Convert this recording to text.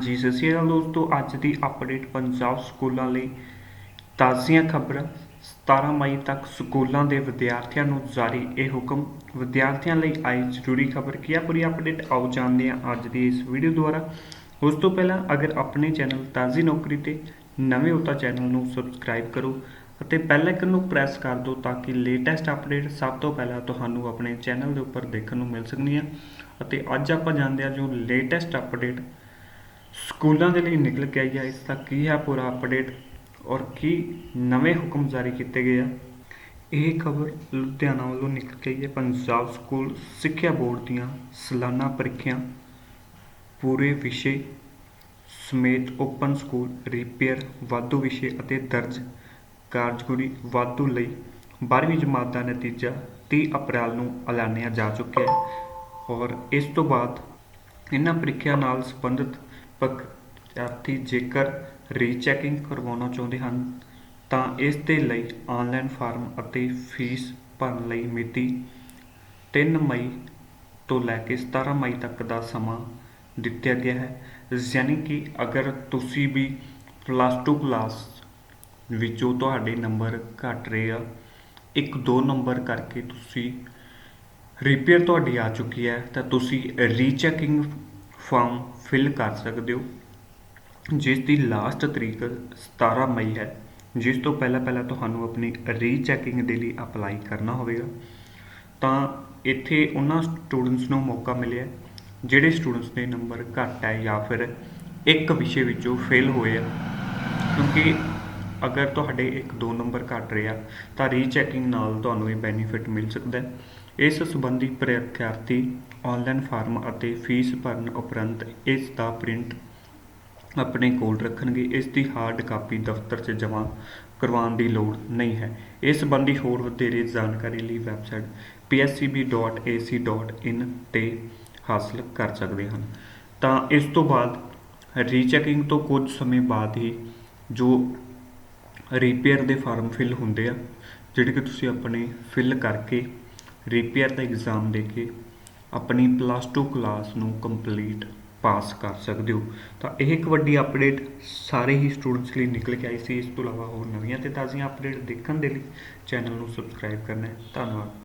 ਹਾਂਜੀ, ਸਤਿ ਸ਼੍ਰੀ ਅਕਾਲ ਦੋਸਤੋ। ਅੱਜ ਦੀ ਅਪਡੇਟ ਪੰਜਾਬ ਸਕੂਲਾਂ ਲਈ ਤਾਜ਼ੀਆਂ ਖਬਰਾਂ। 17 ਮਈ ਤੱਕ ਸਕੂਲਾਂ ਦੇ ਵਿਦਿਆਰਥੀਆਂ ਨੂੰ ਜਾਰੀ ਇਹ ਹੁਕਮ। ਵਿਦਿਆਰਥੀਆਂ ਲਈ ਆਈ ਜ਼ਰੂਰੀ ਖਬਰ ਕੀ ਆ? ਪੂਰੀ ਅਪਡੇਟ ਆਓ ਜਾਣਦੇ ਹਾਂ ਅੱਜ ਦੀ ਇਸ ਵੀਡੀਓ ਦੁਆਰਾ। ਉਸ ਤੋਂ ਪਹਿਲਾਂ ਅਗਰ ਆਪਣੇ ਚੈਨਲ ਤਾਜ਼ੀ ਨੌਕਰੀ ਤੇ ਨਵੇਂ ਹੋ ਤਾਂ ਚੈਨਲ ਨੂੰ ਸਬਸਕ੍ਰਾਈਬ ਕਰੋ ਅਤੇ ਬੈਲ ਆਈਕਨ ਨੂੰ ਪ੍ਰੈਸ ਕਰ ਦਿਓ ਤਾਂ ਕਿ ਲੇਟੈਸਟ ਅਪਡੇਟ ਸਭ ਤੋਂ ਪਹਿਲਾਂ ਤੁਹਾਨੂੰ ਆਪਣੇ ਚੈਨਲ ਦੇ ਉੱਪਰ ਦੇਖਣ ਨੂੰ ਮਿਲ ਸਕਦੀਆਂ ਅਤੇ ਅੱਜ ਆਪਾਂ ਜਾਣਦੇ ਹਾਂ ਜੋ ਲੇਟੈਸਟ ਅਪਡੇਟ ਸਕੂਲਾਂ ਦੇ ਲਈ ਨਿਕਲ ਕੇ ਆਈ ਹੈ, ਇਸ ਦਾ ਕੀ ਹੈ ਪੂਰਾ ਅਪਡੇਟ ਔਰ ਕੀ ਨਵੇਂ ਹੁਕਮ ਜਾਰੀ ਕੀਤੇ ਗਏ ਆ? ਇਹ ਖਬਰ ਲੁਧਿਆਣਾ ਵੱਲੋਂ ਨਿਕਲ ਕੇ ਆਈ ਹੈ। ਪੰਜਾਬ ਸਕੂਲ ਸਿੱਖਿਆ ਬੋਰਡ ਦੀਆਂ ਸਾਲਾਨਾ ਪ੍ਰੀਖਿਆ ਪੂਰੇ ਵਿਸ਼ੇ ਸਮੇਤ ਓਪਨ ਸਕੂਲ ਰਿਪੇਅਰ ਵਾਧੂ ਵਿਸ਼ੇ ਅਤੇ ਦਰਜ ਕਾਰਜਗੁਰੀ ਵਾਧੂ ਲਈ 12ਵੀਂ ਜਮਾਤ ਦਾ ਨਤੀਜਾ 30 ਅਪ੍ਰੈਲ ਨੂੰ ਐਲਾਨਿਆ ਜਾ ਚੁੱਕਿਆ ਹੈ ਔਰ ਇਸ ਤੋਂ ਬਾਅਦ ਇਹਨਾਂ ਪ੍ਰੀਖਿਆ ਨਾਲ ਸੰਬੰਧਿਤ ਵਿਦਿਆਰਥੀ ਜੇਕਰ ਰੀਚੈਕਿੰਗ ਕਰਵਾਉਣਾ ਚਾਹੁੰਦੇ ਹਨ, ਤਾਂ ਇਸ ਦੇ ਲਈ ਆਨਲਾਈਨ ਫਾਰਮ ਅਤੇ ਫੀਸ ਭਰਨ ਲਈ ਮਿਤੀ 3 ਮਈ ਤੋਂ ਲੈ ਕੇ 17 ਮਈ ਤੱਕ ਦਾ ਸਮਾਂ ਦਿੱਤਾ ਗਿਆ ਹੈ। ਯਾਨੀ ਕਿ ਅਗਰ ਤੁਸੀਂ ਵੀ ਪਲੱਸ 2 ਕਲਾਸ ਵਿੱਚੋਂ ਤੁਹਾਡੇ ਨੰਬਰ ਘਟ ਰਹੇ ਆ, ਇੱਕ ਦੋ ਨੰਬਰ ਕਰਕੇ ਤੁਸੀਂ ਰਿਪੇਅਰ ਤੁਹਾਡੀ ਆ ਚੁੱਕੀ ਹੈ, ਤਾਂ ਤੁਸੀਂ ਰੀਚੈਕਿੰਗ ਫਾਰਮ ਫਿਲ ਕਰ ਸਕਦੇ ਹੋ। ਜਿਸ ਦੀ ਲਾਸਟ ਤਰੀਕ 17 ਮਈ ਹੈ। ਜਿਸ ਤੋਂ ਪਹਿਲਾਂ ਪਹਿਲਾਂ ਤੁਹਾਨੂੰ ਆਪਣੀ ਰੀਚੈਕਿੰਗ ਦੇ ਲਈ ਅਪਲਾਈ ਕਰਨਾ ਹੋਵੇਗਾ। ਤਾਂ ਇੱਥੇ ਉਹਨਾਂ ਸਟੂਡੈਂਟਸ ਨੂੰ ਮੌਕਾ ਮਿਲਿਆ ਜਿਹੜੇ ਸਟੂਡੈਂਟਸ ਦੇ ਨੰਬਰ ਘੱਟ ਹੈ ਜਾਂ ਫਿਰ ਇੱਕ ਵਿਸ਼ੇ ਵਿੱਚੋਂ ਫੇਲ ਹੋਏ ਆ। ਕਿਉਂਕਿ ਅਗਰ ਤੁਹਾਡੇ ਇੱਕ ਦੋ ਨੰਬਰ ਘੱਟ ਰਿਹਾ ਤਾਂ ਰੀਚੈਕਿੰਗ ਨਾਲ ਤੁਹਾਨੂੰ ਇਹ ਬੈਨੀਫਿਟ ਮਿਲ ਸਕਦਾ ਹੈ। ਇਸ ਸੰਬੰਧੀ ਪ੍ਰੀਖਿਆਰਥੀ ਆਨਲਾਈਨ ਫਾਰਮ ਅਤੇ ਫੀਸ ਭਰਨ ਉਪਰੰਤ ਇਸ ਦਾ ਪ੍ਰਿੰਟ ਆਪਣੇ ਕੋਲ ਰੱਖਣਗੇ। ਇਸ ਦੀ ਹਾਰਡ ਕਾਪੀ ਦਫ਼ਤਰ 'ਚ ਜਮ੍ਹਾਂ ਕਰਵਾਉਣ ਦੀ ਲੋੜ ਨਹੀਂ ਹੈ। ਇਸ ਸੰਬੰਧੀ ਹੋਰ ਵਧੇਰੇ ਜਾਣਕਾਰੀ ਲਈ ਵੈਬਸਾਈਟ pscb.ac.in ਤੇ ਹਾਸਲ ਕਰ ਸਕਦੇ ਹਨ। ਤਾਂ ਇਸ ਤੋਂ ਬਾਅਦ ਰੀਚੈਕਿੰਗ ਤੋਂ ਕੁਝ ਸਮੇਂ ਬਾਅਦ ਹੀ ਜੋ ਰਿਪੇਅਰ ਦੇ ਫਾਰਮ ਫਿਲ ਹੁੰਦੇ ਆ, ਜਿਹੜੇ ਕਿ ਤੁਸੀਂ ਆਪਣੇ ਫਿਲ ਕਰਕੇ ਰੀਪੀਅਰ ਦਾ ਐਗਜ਼ਾਮ ਦੇ ਕੇ ਆਪਣੀ ਪਲੱਸ 2 ਕਲਾਸ ਨੂੰ ਕੰਪਲੀਟ ਪਾਸ ਕਰ ਸਕਦੇ ਹੋ। ਤਾਂ ਇਹ ਇੱਕ ਵੱਡੀ ਅਪਡੇਟ ਸਾਰੇ ਹੀ ਸਟੂਡੈਂਟਸ ਲਈ ਨਿਕਲ ਕੇ ਆਈ ਸੀ। ਇਸ ਤੋਂ ਇਲਾਵਾ ਹੋਰ ਨਵੀਆਂ ਤੇ ਤਾਜ਼ੀਆਂ ਅਪਡੇਟ ਦੇਖਣ ਦੇ ਲਈ ਚੈਨਲ ਨੂੰ ਸਬਸਕ੍ਰਾਈਬ ਕਰਨਾ ਹੈ। ਧੰਨਵਾਦ।